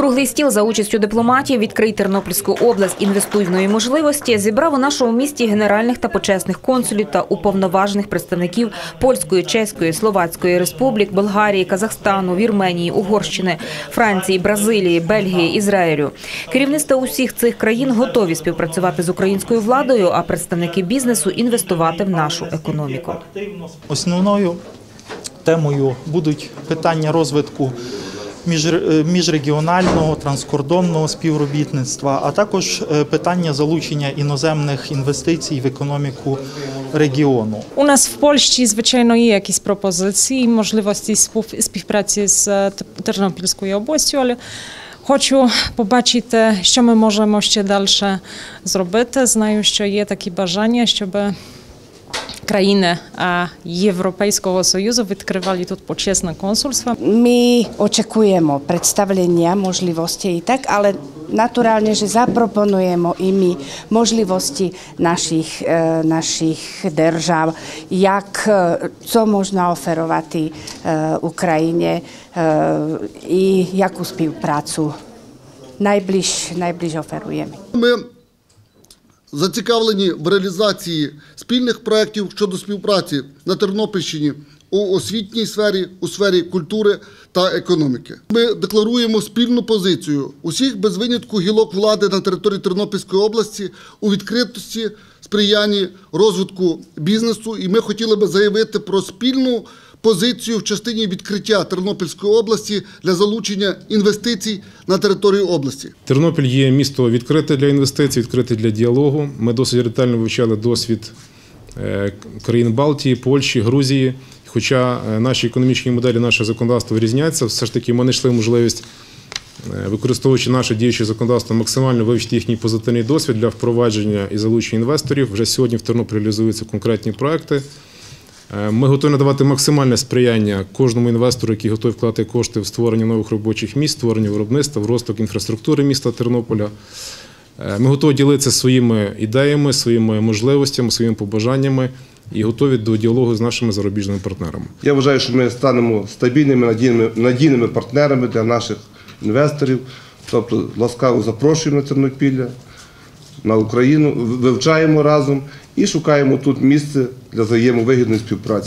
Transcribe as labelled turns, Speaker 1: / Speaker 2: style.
Speaker 1: Круглий стіл за участю дипломатів «Відкрий Тернопільську область. Інвестуй в нові можливості» зібрав у нашому місті генеральних та почесних консулів та уповноважених представників Польської, Чеської, Словацької республік, Болгарії, Казахстану, Вірменії, Угорщини, Франції, Бразилії, Бельгії, Ізраїлю. Керівництва усіх цих країн готові співпрацювати з українською владою, а представники бізнесу інвестувати в нашу економіку.
Speaker 2: Основною темою будуть питання розвитку міжрегіонального транскордонного співробітництва, а також е, питання залучення іноземних інвестицій в економіку регіону.
Speaker 3: У нас в Польщі, звичайно, є якісь пропозиції, можливості співпраці з е, Тернопільською областю, але хочу побачити, що ми можемо ще далі зробити. Знаю, що є такі бажання, щоб країни е, Європейського Союзу відкривали тут почесне консульство.
Speaker 4: My očekujemo predstavlenia možlivosti i tak, ale naturálne, že zaproponujemo i my možlivosti našich, e, našich držav, jak, e, co možno oferovati e, Ukrajine e, i jakú spівпрацю najbliž, najbliž oferujeme.
Speaker 5: Зацікавлені в реалізації спільних проєктів щодо співпраці на Тернопільщині у освітній сфері, у сфері культури та економіки. Ми декларуємо спільну позицію усіх без винятку гілок влади на території Тернопільської області у відкритості, сприянні розвитку бізнесу. І ми хотіли би заявити про спільну позицію в частині відкриття Тернопільської області для залучення інвестицій на територію області.
Speaker 6: Тернопіль є місто відкрите для інвестицій, відкрите для діалогу. Ми досить ретельно вивчали досвід е, країн Балтії, Польщі, Грузії. Хоча е, наші економічні моделі, наше законодавство різняться, все ж таки ми знайшли можливість, е, використовуючи наше діюче законодавство, максимально вивчити їхній позитивний досвід для впровадження і залучення інвесторів. Вже сьогодні в Тернополі реалізуються конкретні проекти. Е, Ми готові надавати максимальне сприяння кожному інвестору, який готовий вкладати кошти в створення нових робочих місць, створення виробництва, в розвиток інфраструктури міста Тернополя. Е, Ми готові ділитися своїми ідеями, своїми можливостями, своїми побажаннями і готові до діалогу з нашими зарубіжними партнерами.
Speaker 7: Я вважаю, що ми станемо стабільними надійними, надійними партнерами для наших інвесторів. Тобто ласкаво запрошуємо на Тернопілля, на Україну, вивчаємо разом і шукаємо тут місце для взаємовигідної співпраці.